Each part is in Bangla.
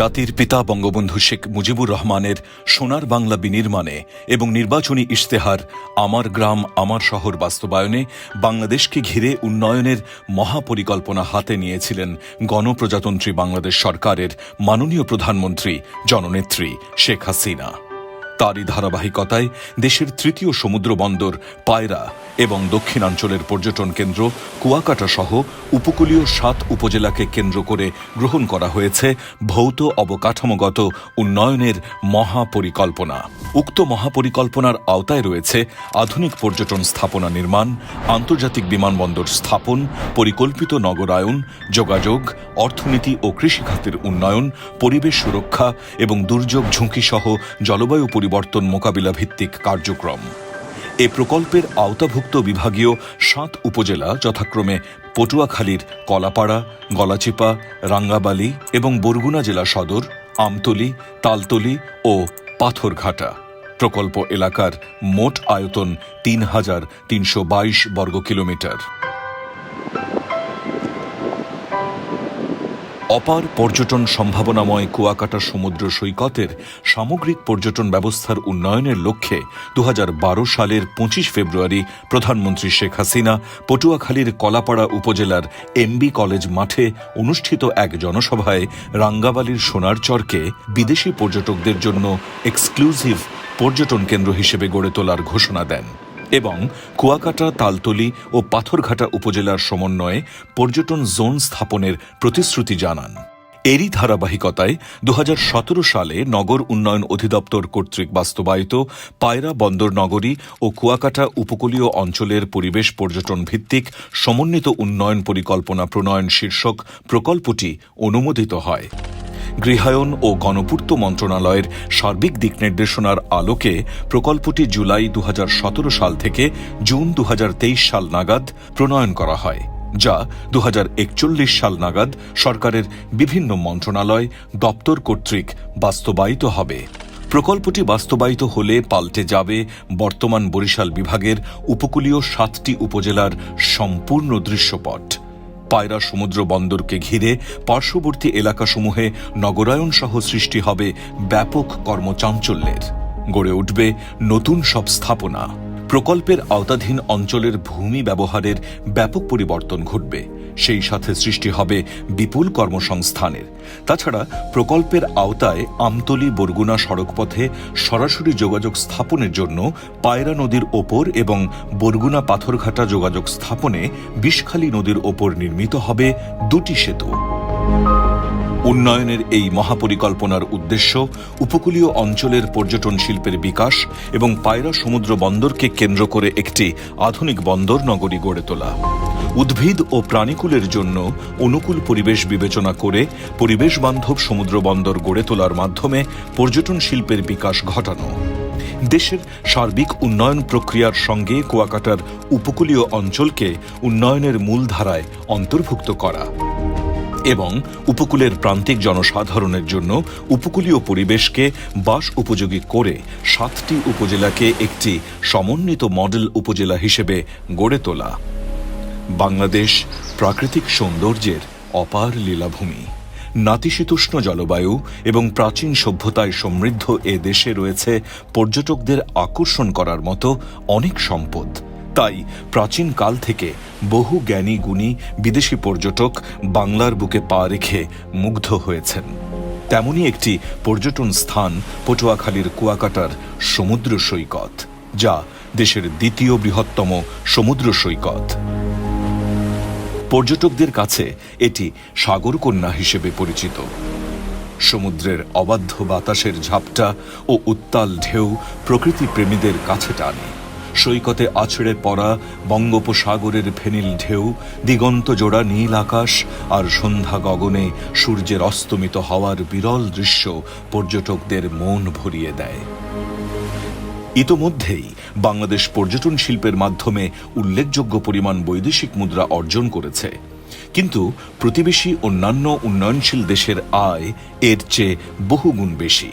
জাতির পিতা বঙ্গবন্ধু শেখ মুজিবুর রহমানের সোনার বাংলা বিনির্মাণে এবং নির্বাচনী ইশতেহার আমার গ্রাম, আমার শহর বাস্তবায়নে বাংলাদেশকে ঘিরে উন্নয়নের মহাপরিকল্পনা হাতে নিয়েছিলেন গণপ্রজাতন্ত্রী বাংলাদেশ সরকারের মাননীয় প্রধানমন্ত্রী জননেত্রী শেখ হাসিনা। তারই ধারাবাহিকতায় দেশের তৃতীয় সমুদ্র বন্দর পায়রা এবং দক্ষিণাঞ্চলের পর্যটন কেন্দ্র কুয়াকাটা সহ উপকূলীয় সাত উপজেলাকে কেন্দ্র করে গ্রহণ করা হয়েছে ভৌত অবকাঠামোগত উন্নয়নের মহাপরিকল্পনা। উক্ত মহাপরিকল্পনার আওতায় রয়েছে আধুনিক পর্যটন স্থাপনা নির্মাণ, আন্তর্জাতিক বিমানবন্দর স্থাপন, পরিকল্পিত নগরায়ন, যোগাযোগ, অর্থনীতি ও কৃষিখাতের উন্নয়ন, পরিবেশ সুরক্ষা এবং দুর্যোগ ঝুঁকি সহ জলবায়ু পরিবর্তন মোকাবিলা ভিত্তিক কার্যক্রম। এ প্রকল্পের আওতাভুক্ত বিভাগীয় সাত উপজেলা যথাক্রমে পটুয়াখালীর কলাপাড়া, গলাচিপা, রাঙ্গাবালি এবং বরগুনা জেলা সদর, আমতলী, তালতলি ও পাথরঘাটা। প্রকল্প এলাকার মোট আয়তন তিন হাজার তিনশো বাইশ বর্গ কিলোমিটার অপার পর্যটন সম্ভাবনাময় কুয়াকাটা সমুদ্র সৈকতের সামগ্রিক পর্যটন ব্যবস্থার উন্নয়নের লক্ষ্যে দু হাজার বারো সালের পঁচিশ ফেব্রুয়ারি প্রধানমন্ত্রী শেখ হাসিনা পটুয়াখালীর কলাপাড়া উপজেলার এমবি কলেজ মাঠে অনুষ্ঠিত এক জনসভায় রাঙ্গাবালির সোনার চরকে বিদেশি পর্যটকদের জন্য এক্সক্লুসিভ পর্যটন কেন্দ্র হিসেবে গড়ে তোলার ঘোষণা দেন। এবং কুয়াকাটা, তালতলি ও পাথরঘাটা উপজেলার সমন্বয়ে পর্যটন জোন স্থাপনের প্রতিশ্রুতি জানান। এরই ধারাবাহিকতায় দু হাজার সতেরো সালে নগর উন্নয়ন অধিদপ্তর কর্তৃক বাস্তবায়িত পায়রা বন্দর নগরী ও কুয়াকাটা উপকূলীয় অঞ্চলের পরিবেশ পর্যটন ভিত্তিক সমন্বিত উন্নয়ন পরিকল্পনা প্রণয়ন শীর্ষক প্রকল্পটি অনুমোদিত হয়। গৃহায়ন ও গণপূর্ত মন্ত্রণালয়ের সার্বিক দিক নির্দেশনার আলোকে প্রকল্পটি জুলাই দু হাজার সতেরো সাল থেকে জুন দুহাজার তেইশ সাল নাগাদ প্রণয়ন করা হয়, যা দুহাজার একচল্লিশ সাল নাগাদ সরকারের বিভিন্ন মন্ত্রণালয় দপ্তর কর্তৃক বাস্তবায়িত হবে। প্রকল্পটি বাস্তবায়িত হলে পাল্টে যাবে বর্তমান বরিশাল বিভাগের উপকূলীয় সাতটি উপজেলার সম্পূর্ণ দৃশ্যপট। পায়রা সমুদ্র বন্দরকে ঘিরে পার্শ্ববর্তী এলাকাসমূহে নগরায়ন সহ সৃষ্টি হবে ব্যাপক কর্মচাঞ্চল্যের। গড়ে উঠবে নতুন সব স্থাপনা। প্রকল্পের আওতাধীন অঞ্চলের ভূমি ব্যবহারের ব্যাপক পরিবর্তন ঘটবে। সেই সাথে সৃষ্টি হবে বিপুল কর্মসংস্থানের। তাছাড়া প্রকল্পের আওতায় আমতলী বরগুনা সড়কপথে সরাসরি যোগাযোগ স্থাপনের জন্য পায়রা নদীর ওপর এবং বরগুনা পাথরঘাটা যোগাযোগ স্থাপনে বিষখালী নদীর ওপর নির্মিত হবে দুটি সেতু। উন্নয়নের এই মহাপরিকল্পনার উদ্দেশ্য উপকূলীয় অঞ্চলের পর্যটন শিল্পের বিকাশ এবং পায়রা সমুদ্র বন্দরকে কেন্দ্র করে একটি আধুনিক বন্দর নগরী গড়ে তোলা। উদ্ভিদ ও প্রাণীকুলের জন্য অনুকূল পরিবেশ বিবেচনা করে পরিবেশ বান্ধব সমুদ্র বন্দর গড়ে তোলার মাধ্যমে পর্যটন শিল্পের বিকাশ ঘটানো। দেশের সার্বিক উন্নয়ন প্রক্রিয়ার সঙ্গে কুয়াকাটার উপকূলীয় অঞ্চলকে উন্নয়নের মূলধারায় অন্তর্ভুক্ত করা এবং উপকূলের প্রান্তিক জনসাধারণের জন্য উপকূলীয় পরিবেশকে বাস উপযোগী করে সাতটি উপজেলাকে একটি সমন্বিত মডেল উপজেলা হিসেবে গড়ে তোলা। বাংলাদেশ প্রাকৃতিক সৌন্দর্যের অপার লীলাভূমি। নাতিশীতোষ্ণ জলবায়ু এবং প্রাচীন সভ্যতায় সমৃদ্ধ এ দেশে রয়েছে পর্যটকদের আকর্ষণ করার মতো অনেক সম্পদ। তাই প্রাচীন কাল থেকে বহু জ্ঞানী গুণী বিদেশি পর্যটক বাংলার বুকে পা রেখে মুগ্ধ হয়েছেন। তেমনই একটি পর্যটন স্থান পটুয়াখালীর কুয়াকাটার সমুদ্র সৈকত, যা দেশের দ্বিতীয় বৃহত্তম সমুদ্র সৈকত। পর্যটকদের কাছে এটি সাগরকন্যা হিসেবে পরিচিত। সমুদ্রের অবাধ্য বাতাসের ঝাপটা ও উত্তাল ঢেউ প্রকৃতি প্রেমীদের কাছে টানে। সৈকতে আছড়ে পড়া বঙ্গোপসাগরের ফেনিল ঢেউ, দিগন্ত জোড়া নীল আকাশ আর সন্ধ্যা গগনে সূর্যের অস্তমিত হওয়ার বিরল দৃশ্য পর্যটকদের মন ভরিয়ে দেয়। ইতোমধ্যেই বাংলাদেশ পর্যটন শিল্পের মাধ্যমে উল্লেখযোগ্য পরিমাণ বৈদেশিক মুদ্রা অর্জন করেছে। কিন্তু প্রতিবেশী অন্যান্য উন্নয়নশীল দেশের আয় এর চেয়ে বহুগুণ বেশি।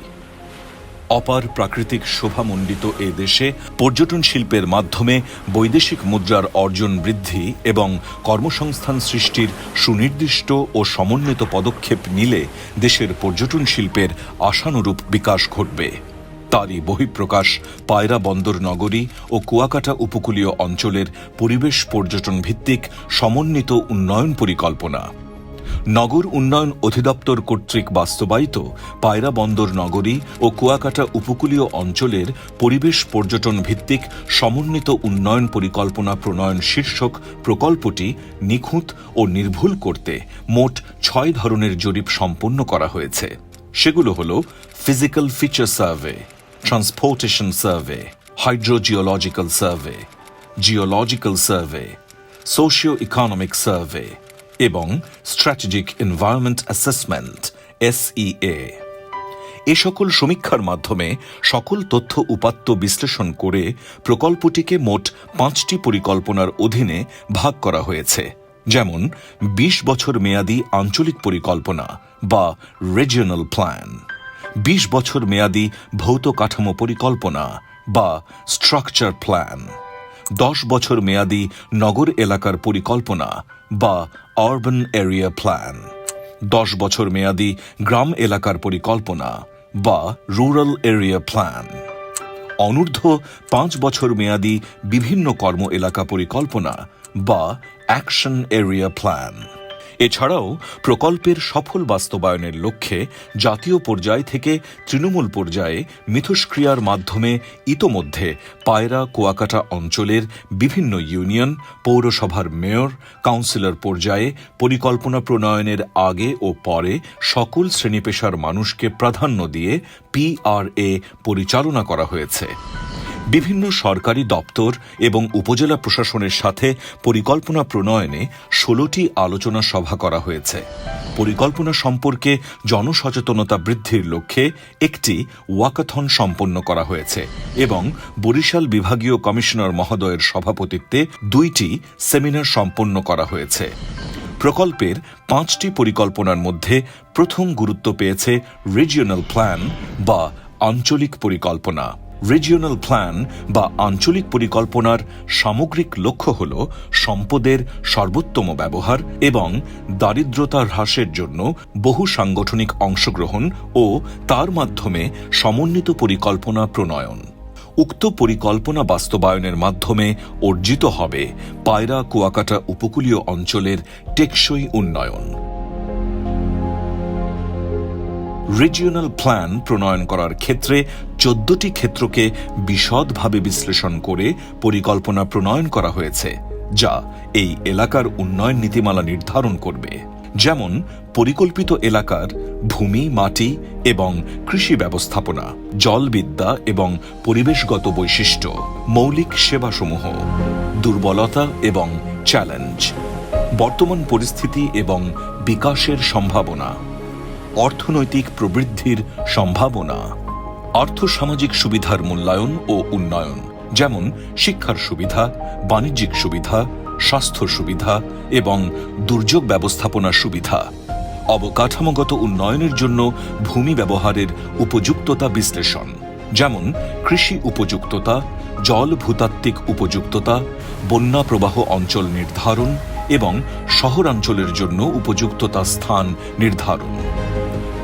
অপার প্রাকৃতিক শোভামণ্ডিত এ দেশে পর্যটন শিল্পের মাধ্যমে বৈদেশিক মুদ্রার অর্জন বৃদ্ধি এবং কর্মসংস্থান সৃষ্টির সুনির্দিষ্ট ও সমন্বিত পদক্ষেপ নিলে দেশের পর্যটন শিল্পের আশানুরূপ বিকাশ ঘটবে। তারই বহিঃপ্রকাশ পায়রা বন্দর নগরী ও কুয়াকাটা উপকূলীয় অঞ্চলের পরিবেশ পর্যটন ভিত্তিক সমন্বিত উন্নয়ন পরিকল্পনা। নগর উন্নয়ন অধিদপ্তর কর্তৃক বাস্তবায়িত পায়রা বন্দর নগরী ও কুয়াকাটা উপকূলীয় অঞ্চলের পরিবেশ পর্যটন ভিত্তিক সমন্বিত উন্নয়ন পরিকল্পনা প্রণয়ন শীর্ষক প্রকল্পটি নিখুঁত ও নির্ভুল করতে মোট ছয় ধরনের জরিপ সম্পন্ন করা হয়েছে। সেগুলো হল physical feature survey survey hydrogeological survey geological survey socio economic survey এবং স্ট্র্যাটেজিক এনভায়রনমেন্ট অ্যাসেসমেন্ট এসইএ এ সকল সমীক্ষার মাধ্যমে সকল তথ্য উপাত্ত বিশ্লেষণ করে প্রকল্পটিকে মোট পাঁচটি পরিকল্পনার অধীনে ভাগ করা হয়েছে। যেমন ২০ বছর মেয়াদী আঞ্চলিক পরিকল্পনা বা রিজিওনাল প্ল্যান ২০ বছর মেয়াদী ভৌত কাঠামো পরিকল্পনা বা স্ট্রাকচার প্ল্যান দশ বছর মেয়াদী নগর এলাকার পরিকল্পনা বা আরবান এরিয়া প্ল্যান দশ বছর মেয়াদী গ্রাম এলাকার পরিকল্পনা বা রুরাল এরিয়া প্ল্যান অনূর্ধ্ব পাঁচ বছর মেয়াদী বিভিন্ন কর্ম এলাকা পরিকল্পনা বা অ্যাকশন এরিয়া প্ল্যান এছাড়াও প্রকল্পের সফল বাস্তবায়নের লক্ষ্যে জাতীয় পর্যায় থেকে তৃণমূল পর্যায়ে মিথস্ক্রিয়ার মাধ্যমে ইতোমধ্যে পায়রা কুয়াকাটা অঞ্চলের বিভিন্ন ইউনিয়ন, পৌরসভার মেয়র, কাউন্সিলর পর্যায়ে পরিকল্পনা প্রণয়নের আগে ও পরে সকল শ্রেণি পেশার মানুষকে প্রাধান্য দিয়ে পিআরএ পরিচালনা করা হয়েছে। বিভিন্ন সরকারি দপ্তর এবং উপজেলা প্রশাসনের সাথে পরিকল্পনা প্রণয়নে ষোলোটি আলোচনা সভা করা হয়েছে। পরিকল্পনা সম্পর্কে জনসচেতনতা বৃদ্ধির লক্ষ্যে একটি ওয়াকাথন সম্পন্ন করা হয়েছে এবং বরিশাল বিভাগীয় কমিশনার মহোদয়ের সভাপতিত্বে দুইটি সেমিনার সম্পন্ন করা হয়েছে। প্রকল্পের পাঁচটি পরিকল্পনার মধ্যে প্রথম গুরুত্ব পেয়েছে রিজিওনাল প্ল্যান বা আঞ্চলিক পরিকল্পনা। রিজিওনাল প্ল্যান বা আঞ্চলিক পরিকল্পনার সামগ্রিক লক্ষ্য হল সম্পদের সর্বোত্তম ব্যবহার এবং দারিদ্রতা হ্রাসের জন্য বহু সাংগঠনিক অংশগ্রহণ ও তার মাধ্যমে সমন্বিত পরিকল্পনা প্রণয়ন। উক্ত পরিকল্পনা বাস্তবায়নের মাধ্যমে অর্জিত হবে পায়রা, কুয়াকাটা উপকূলীয় অঞ্চলের টেকসই উন্নয়ন। রিজিওনাল প্ল্যান প্রণয়ন করার ক্ষেত্রে চোদ্দটি ক্ষেত্রকে বিশদভাবে বিশ্লেষণ করে পরিকল্পনা প্রণয়ন করা হয়েছে, যা এই এলাকার উন্নয়ন নীতিমালা নির্ধারণ করবে। যেমন, পরিকল্পিত এলাকার ভূমি, মাটি এবং কৃষি ব্যবস্থাপনা, জলবিদ্যা এবং পরিবেশগত বৈশিষ্ট্য, মৌলিক সেবাসমূহ, দুর্বলতা এবং চ্যালেঞ্জ বর্তমান পরিস্থিতি এবং বিকাশের সম্ভাবনা। অর্থনৈতিক প্রবৃদ্ধির সম্ভাবনা আর্থসামাজিক সুবিধার মূল্যায়ন ও উন্নয়ন, যেমন শিক্ষার সুবিধা, বাণিজ্যিক সুবিধা, স্বাস্থ্য সুবিধা এবং দুর্যোগ ব্যবস্থাপনার সুবিধা। অবকাঠামোগত উন্নয়নের জন্য ভূমি ব্যবহারের উপযুক্ততা বিশ্লেষণ, যেমন কৃষি উপযুক্ততা, জল ভূতাত্ত্বিক উপযুক্ততা, বন্যা প্রবাহ অঞ্চল নির্ধারণ এবং শহরাঞ্চলের জন্য উপযুক্ততা স্থান নির্ধারণ।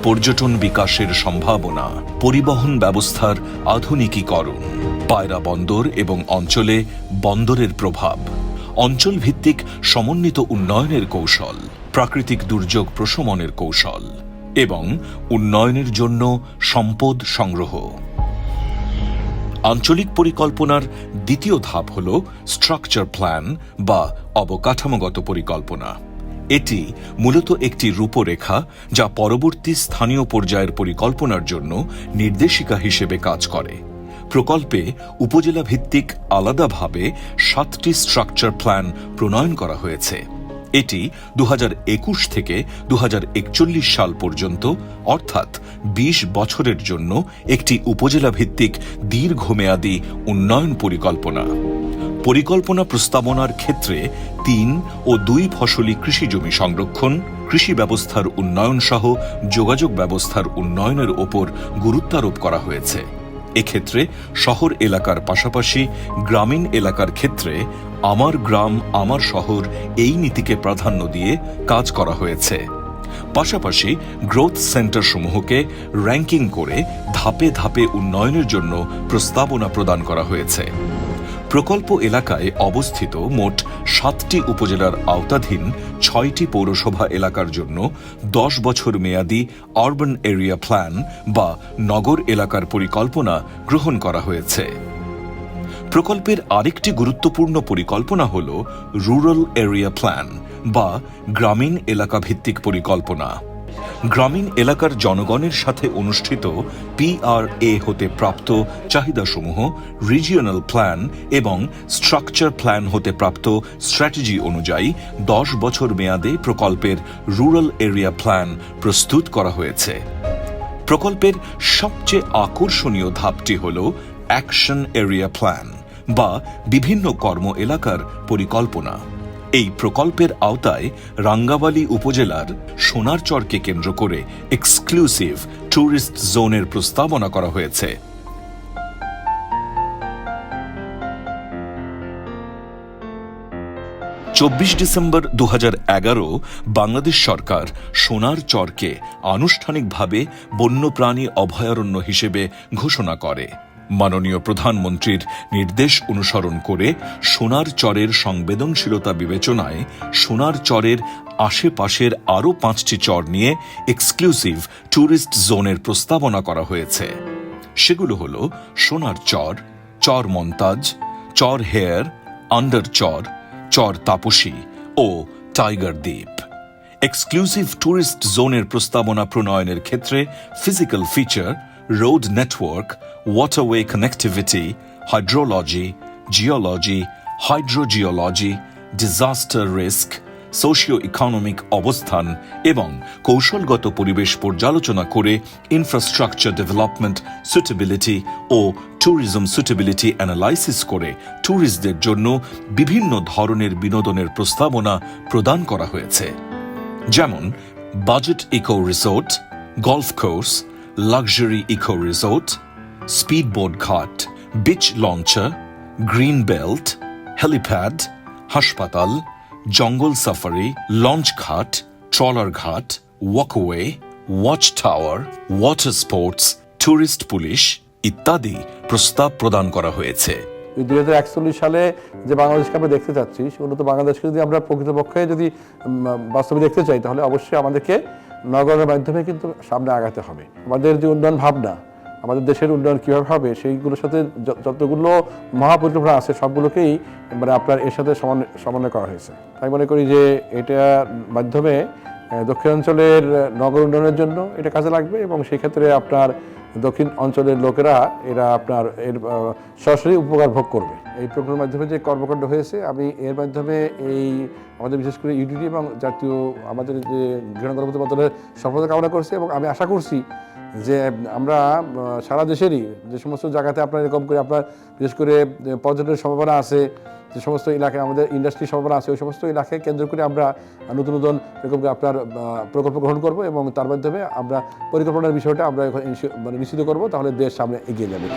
পর্যটন বিকাশের সম্ভাবনা, পরিবহন ব্যবস্থার আধুনিকীকরণ, পায়রা বন্দর এবং অঞ্চলে বন্দরের প্রভাব অঞ্চল ভিত্তিক সমন্বিত উন্নয়নের কৌশল, প্রাকৃতিক দুর্যোগ প্রশমনের কৌশল এবং উন্নয়নের জন্য সম্পদ সংগ্রহ। আঞ্চলিক পরিকল্পনার দ্বিতীয় ধাপ হল স্ট্রাকচার প্ল্যান বা অবকাঠামোগত পরিকল্পনা। এটি মূলত একটি রূপরেখা যা পরবর্তী স্থানীয় পর্যায়ের পরিকল্পনার জন্য নির্দেশিকা হিসেবে কাজ করে। প্রকল্পে উপজেলা ভিত্তিক আলাদাভাবে সাতটি স্ট্রাকচার প্ল্যান প্রণয়ন করা হয়েছে। এটি দুহাজার একুশ থেকে দু হাজার একচল্লিশ সাল পর্যন্ত, অর্থাৎ ২০ বছরের জন্য একটি উপজেলা ভিত্তিক দীর্ঘমেয়াদী উন্নয়ন পরিকল্পনা। পরিকল্পনা প্রস্তাবনার ক্ষেত্রে তিন ও দুই ফসলি কৃষি জমি সংরক্ষণ, কৃষি ব্যবস্থার উন্নয়ন সহ যোগাযোগ ব্যবস্থার উন্নয়নের ওপর গুরুত্বারোপ করা হয়েছে। এক্ষেত্রে শহর এলাকার পাশাপাশি গ্রামীণ এলাকার ক্ষেত্রে আমার গ্রাম, আমার শহর এই নীতিকে প্রাধান্য দিয়ে কাজ করা হয়েছে। পাশাপাশি গ্রোথ সেন্টার সমূহকে র্যাঙ্কিং করে ধাপে ধাপে উন্নয়নের জন্য প্রস্তাবনা প্রদান করা হয়েছে। প্রকল্প এলাকায় অবস্থিত মোট সাতটি উপজেলার আওতাধীন ছয়টি পৌরসভা এলাকার জন্য দশ বছর মেয়াদী আরবান এরিয়া প্ল্যান বা নগর এলাকার পরিকল্পনা গ্রহণ করা হয়েছে। প্রকল্পের আরেকটি গুরুত্বপূর্ণ পরিকল্পনা হল রুরাল এরিয়া প্ল্যান বা গ্রামীণ এলাকা ভিত্তিক পরিকল্পনা। গ্রামীণ এলাকার জনগণের সাথে অনুষ্ঠিত পিআরএ হতে প্রাপ্ত চাহিদাসমূহ রিজিওনাল প্ল্যান এবং স্ট্রাকচার প্ল্যান হতে প্রাপ্ত স্ট্র্যাটেজি অনুযায়ী দশ বছর মেয়াদে প্রকল্পের রুরাল এরিয়া প্ল্যান প্রস্তুত করা হয়েছে। প্রকল্পের সবচেয়ে আকর্ষণীয় ধাপটি হল অ্যাকশন এরিয়া প্ল্যান বা বিভিন্ন কর্ম এলাকার পরিকল্পনা। এই প্রকল্পের আওতায় রাঙ্গাবালি উপজেলার সোনারচরকে কেন্দ্র করে এক্সক্লুসিভ ট্যুরিস্ট জোনের প্রস্তাবনা করা হয়েছে। চব্বিশ ডিসেম্বর দু হাজার এগারো বাংলাদেশ সরকার সোনার চরকে আনুষ্ঠানিকভাবে বন্যপ্রাণী অভয়ারণ্য হিসেবে ঘোষণা করে। মাননীয় প্রধানমন্ত্রীর নির্দেশ অনুসরণ করে সোনার চরের সংবেদনশীলতা বিবেচনায় সোনার চরের আশেপাশের আরও পাঁচটি চর নিয়ে এক্সক্লুসিভ ট্যুরিস্ট জোনের প্রস্তাবনা করা হয়েছে। সেগুলো হল সোনার চর চর মন্তাজ, চর হেয়ার, আন্ডার চর চর তাপসী ও টাইগার দ্বীপ। এক্সক্লুসিভ ট্যুরিস্ট জোনের প্রস্তাবনা প্রণয়নের ক্ষেত্রে physical feature road network waterway connectivity hydrology geology hydrogeology disaster risk socio economic অবস্থান এবং কৌশলগত পরিবেশ পর্যালোচনা করে ইনফ্রাস্ট্রাকচার ডেভেলপমেন্ট সুটেবিলিটি ও ট্যুরিজম সুটেবিলিটি অ্যানালাইসিস করে ট্যুরিস্টদের জন্য বিভিন্ন ধরনের বিনোদনের প্রস্তাবনা প্রদান করা হয়েছে। যেমন budget eco resort golf course eco resort speedboat ঘাট beach launcher green belt helipad হাসপাতাল, জঙ্গল সাফারি লঞ্চ ঘাট ট্রলার ঘাট walkway watch tower water sports tourist police ইত্যাদি প্রস্তাব প্রদান করা হয়েছে। দুই হাজার একচল্লিশ সালে যে বাংলাদেশকে আমরা দেখতে চাচ্ছি, সেগুলো তো বাংলাদেশকে যদি আমরা প্রকৃতপক্ষে যদি বাস্তবে দেখতে চাই, তাহলে অবশ্যই আমাদেরকে নগরের মাধ্যমে কিন্তু সামনে আগাতে হবে। আমাদের যে উন্নয়ন ভাবনা, আমাদের দেশের উন্নয়ন কীভাবে হবে, সেইগুলোর সাথে যতগুলো মহাপরিকল্পনা আছে, সবগুলোকেই মানে আপনার এর সাথে সমান- সমন্বয় করা হয়েছে। তাই মনে করি যে এটার মাধ্যমে দক্ষিণাঞ্চলের নগর উন্নয়নের জন্য এটা কাজে লাগবে এবং সেই ক্ষেত্রে আপনার দক্ষিণ অঞ্চলের লোকেরা এরা আপনার এর সরাসরি উপকার ভোগ করবে। এই প্রোগ্রামের মাধ্যমে যে কর্মকাণ্ড হয়েছে, আমি এর মাধ্যমে এই আমাদের বিশেষ করে ইউডিটি এবং জাতীয় আমাদের যে ঘৃণা গণপতি মন্ত্রণালয়ের সফলতা কামনা করছি এবং আমি আশা করছি যে আমরা সারা দেশেরই যে সমস্ত জায়গাতে আপনার এরকম করে আপনার, বিশেষ করে পর্যটনের সম্ভাবনা আছে, যে সমস্ত এলাকায় আমাদের ইন্ডাস্ট্রি সম্ভাবনা আছে, ওই সমস্ত এলাকায় কেন্দ্র করে আমরা নতুন নতুন এরকম করে আপনার প্রকল্প গ্রহণ করব এবং তার মাধ্যমে আমরা পরিকল্পনার বিষয়টা আমরা মানে নিশ্চিত করব, তাহলে দেশ সামনে এগিয়ে যাবে।